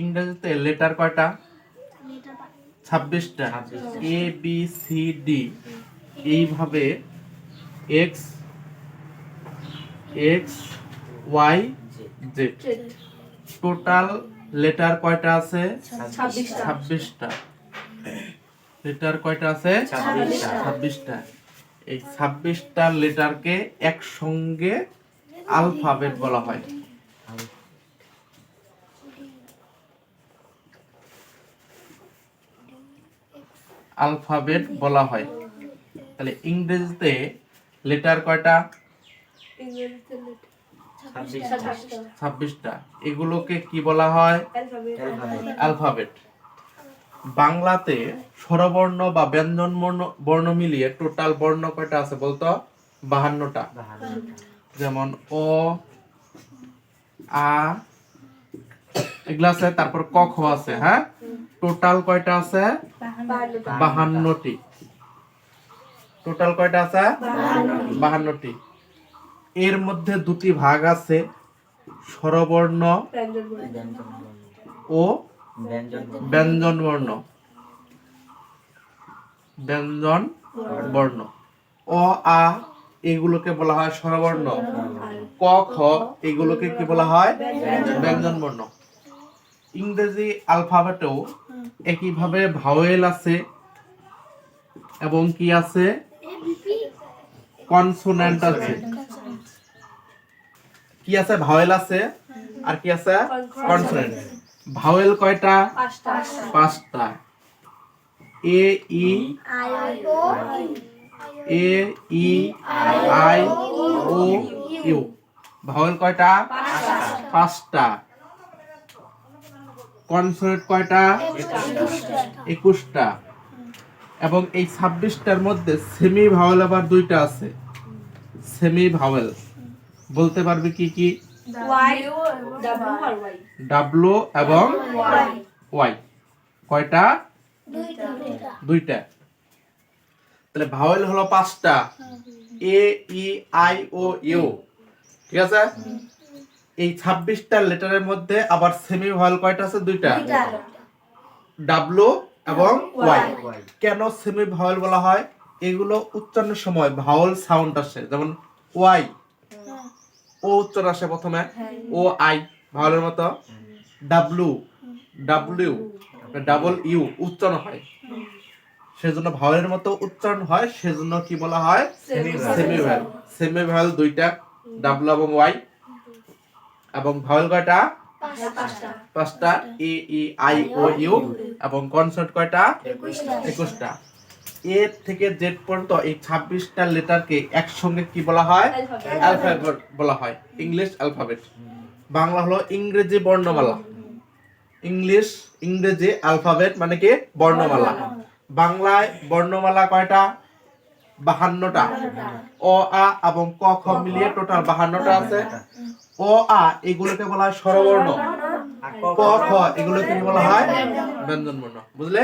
ইংরেজিতে লেটার কয়টা? ছাব্বিশটা। এ বি সি ডি এইভাবে X X Y Z total letter কয়টা আছে? ছাব্বিশটা। ছাব্বিশটা। লেটার কয়টা আছে? ছাব্বিশটা। ছাব্বিশটা। এই ছাব্বিশটা লেটারকে একসঙ্গে আলফাবেট বলা হয়। আলফাবেট বলা হয়। তাহলে ইংরেজিতে লেটার কয়টা? ছাব্বিশটা। এগুলোকে কি বলা হয়? অ্যালফাবেট। বাংলাতে স্বরবর্ণ বা ব্যঞ্জন বর্ণ বর্ণ মিলিয়ে টোটাল বর্ণ কয়টা আছে বলতো? বাহান্নটা। যেমন অ আ এগুলা আছে তারপর ক খ আছে হ্যাঁ? টোটাল কয়টা আছে? বাহান্নটি। টোটাল কয়টা আছে? বাহান্নটি। এর মধ্যে দুটি ভাগ আছে স্বরবর্ণ ও ব্যঞ্জন বর্ণ ব্যঞ্জন বর্ণ অ আ এগুলোকে বলা হয় স্বরবর্ণ। ক খ এগুলোকে কি বলা হয়? ব্যঞ্জন বর্ণ ইংরেজি আলফাবেটেও একইভাবে ভাওয়েল আছে এবং কি আছে? কনসোনেন্ট আছে। কি আছে? ভাওয়েল আছে। আর কি আছে? কনসোনেন্ট ভাওয়েল কয়টা? পাঁচটা। A, E. A, E, I, O, U. Vowel কয়টা? পাঁচটা। কনসোনেন্ট কয়টা? একুশটা। এবং এই ছাব্বিশটার মধ্যে সেমি ভাওয়েল আবার দুইটা আছে। সেমি ভাওয়েল বলতে পারবে কি কি। ডাব্লু এবং। ওয়াই কয়টা? দুইটা। তাহলে ভাওয়েল হলো পাঁচটা। A E I O you ঠিক আছে? এই ছাব্বিশটা লেটারের মধ্যে আবার সেমি ভাওয়েল কয়টা আছে? দুইটা। ডাব্লু এবং ওয়াই কেন সেমি ভাওয়েল বলা হয়? এগুলো উচ্চারণের সময় ভাওয়েল সাউন্ড আসে যেমন ওয়াই ও উচ্চারণ আসে প্রথমে। ও আই ভাওয়েলের মতো। ডাব্লু ডাব্লিউ ডাবল ইউ উচ্চারণ হয়। সেজন্য ভাওয়েলের মতো উচ্চারণ হয় সেজন্য কি বলা হয়? সেমি ভাওয়েল সেমি ভাওয়েল দুইটা ডাব্লু এবং ওয়াই এবং ভাওয়েল কয়টা? পাঁচটা। A E I O U এবং কনসোনেন্ট কয়টা? একুশটা। এ থেকে জেড পর্যন্ত এই ছাব্বিশটা লেটারকে একসঙ্গে কি বলা হয়। অ্যালফাবেট বলা হয়। ইংলিশ অ্যালফাবেট বাংলা হলো ইংরেজি বর্ণমালা। ইংলিশ ইংরেজি অ্যালফাবেট মানে কি? বর্ণমালা। বাংলায় বর্ণমালা কয়টা? বাহান্নটা। অ আ এবং ক খ মিলিয়ে টোটাল বাহান্নটা আছে। অ আ এগুলোকে বলা হয় স্বরবর্ণ। ক খ এগুলোকে বলা হয় ব্যঞ্জন বর্ণ বুঝলে?